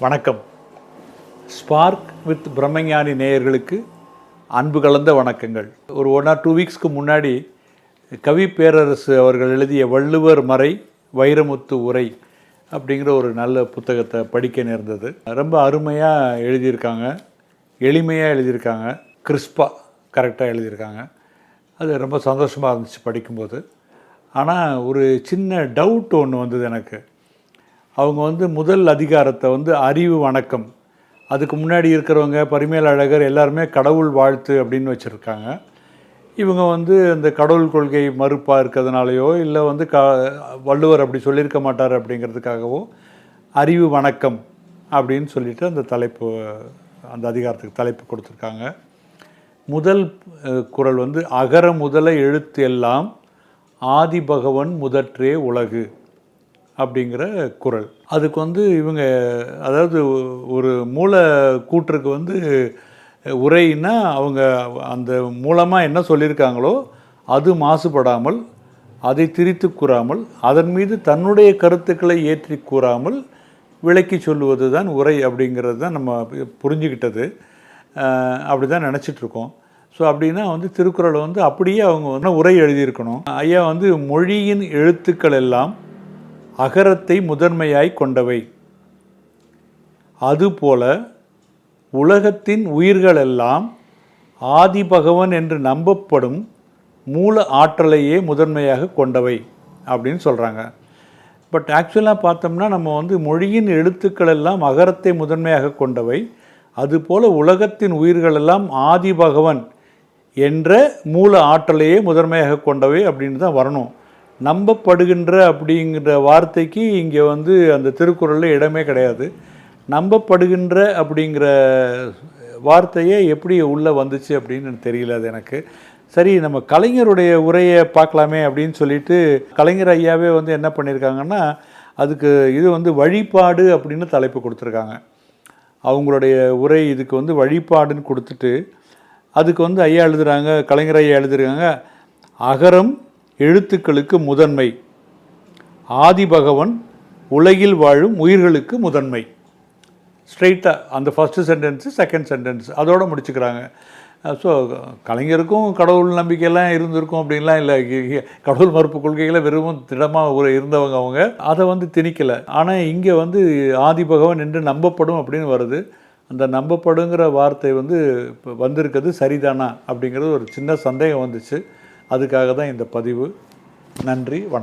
வணக்கம். Spark with பிரம்மஞானி நேயர்களுக்கு அன்பு கலந்த வணக்கங்கள். ஒரு ஒன் ஆர் டூ வீக்ஸ்க்கு முன்னாடி கவி பேரரசு அவர்கள் எழுதிய வள்ளுவர் மறை வைரமுத்து உரை அப்படிங்கிற ஒரு நல்ல புத்தகத்தை படிக்க நேர்ந்தது. ரொம்ப அருமையாக எழுதியிருக்காங்க. எளிமையாக எழுதியிருக்காங்க. கிறிஸ்பாக கரெக்டாக எழுதியிருக்காங்க. அது ரொம்ப சந்தோஷமாக இருந்துச்சு படிக்கும்போது. ஆனால் ஒரு சின்ன டவுட் ஒன்று வந்தது எனக்கு. அவங்க வந்து முதல் அதிகாரத்தை வந்து அறிவு வணக்கம். அதுக்கு முன்னாடி இருக்கிறவங்க பரிமேல் அழகர் எல்லாருமே கடவுள் வாழ்த்து அப்படின்னு வச்சுருக்காங்க. இவங்க வந்து அந்த கடவுள் கொள்கை மறுப்பாக இருக்கிறதுனாலையோ இல்லை வந்து க வள்ளுவர் அப்படி சொல்லியிருக்க மாட்டார் அப்படிங்கிறதுக்காகவோ அறிவு வணக்கம் அப்படின்னு சொல்லிட்டு அந்த தலைப்பு அந்த அதிகாரத்துக்கு தலைப்பு கொடுத்துருக்காங்க. முதல் குரல் வந்து அகர முதல எழுத்து எல்லாம் ஆதி பகவன் முதற்றே உலகு. அப்படிங்கிற குறள் அதுக்கு வந்து இவங்க அதாவது ஒரு மூல கூற்றுக்கு வந்து உரைன்னா அவங்க அந்த மூலமாக என்ன சொல்லியிருக்காங்களோ அது மாசுபடாமல் அதை திரித்து கூறாமல் அதன் மீது தன்னுடைய கருத்துக்களை ஏற்றி கூறாமல் விளக்கி சொல்லுவது தான் உரை அப்படிங்கிறது தான் நம்ம புரிஞ்சுக்கிட்டது அப்படி தான் நினச்சிட்ருக்கோம். ஸோ அப்படின்னா வந்து திருக்குறளை வந்து அப்படியே அவங்க வந்து உரை எழுதியிருக்கணும். ஐயா வந்து மொழியின் எழுத்துக்கள் எல்லாம் அகரத்தை முதன்மையாய் கொண்டவை. அதுபோல உலகத்தின் உயிர்களெல்லாம் ஆதிபகவன் என்று நம்பப்படும் மூல ஆற்றலையே முதன்மையாக கொண்டவை அப்படின்னு சொல்கிறாங்க பட் ஆக்சுவலாக பார்த்தோம்னா நம்ம வந்து மொழியின் எழுத்துக்கள் எல்லாம் அகரத்தை முதன்மையாக கொண்டவை. அதுபோல உலகத்தின் உயிர்களெல்லாம் ஆதிபகவன் என்ற மூல ஆற்றலையே முதன்மையாக கொண்டவை அப்படின்னு தான் வரணும். நம்பப்படுகின்ற அப்படிங்கிற வார்த்தைக்கு இங்கே வந்து அந்த திருக்குறளில் இடமே கிடையாது. நம்பப்படுகின்ற அப்படிங்கிற வார்த்தையே எப்படி உள்ளே வந்துச்சு அப்படின்னு எனக்கு தெரியல அது எனக்கு. சரி நம்ம கலைஞருடைய உரையை பார்க்கலாமே அப்படின்னு சொல்லிட்டு கலைஞர் ஐயாவே வந்து என்ன பண்ணியிருக்காங்கன்னா அதுக்கு இது வந்து வழிபாடு அப்படின்னு தலைப்பு கொடுத்துருக்காங்க. அவங்களுடைய உரை இதுக்கு வந்து வழிபாடுன்னு கொடுத்துட்டு அதுக்கு வந்து ஐயா எழுதுகிறாங்க கலைஞர் ஐயா எழுதுகிறாங்க அகரம் எழுத்துக்களுக்கு முதன்மை. ஆதிபகவன் உலகில் வாழும் உயிர்களுக்கு முதன்மை. ஸ்ட்ரெயிட்டாக அந்த ஃபஸ்ட்டு சென்டென்ஸு செகண்ட் சென்டென்ஸ் அதோடு முடிச்சுக்கிறாங்க. ஸோ கலைஞருக்கும் கடவுள் நம்பிக்கையெல்லாம் இருந்திருக்கும் அப்படின்லாம் இல்லை. கடவுள் மறுப்பு கொள்கைகளை வெறும் திடமாக ஒரு இருந்தவங்க அவங்க. அதை வந்து திணிக்கலை. ஆனால் இங்கே வந்து ஆதிபகவன் என்று நம்பப்படும் அப்படின்னு வருது. அந்த நம்பப்படுங்கிற வார்த்தை வந்து இப்போ வந்திருக்கிறது சரிதானா அப்படிங்கிறது ஒரு சின்ன சந்தேகம் வந்துச்சு. அதுக்காக தான் இந்த பதிவு. நன்றி வணக்கம்.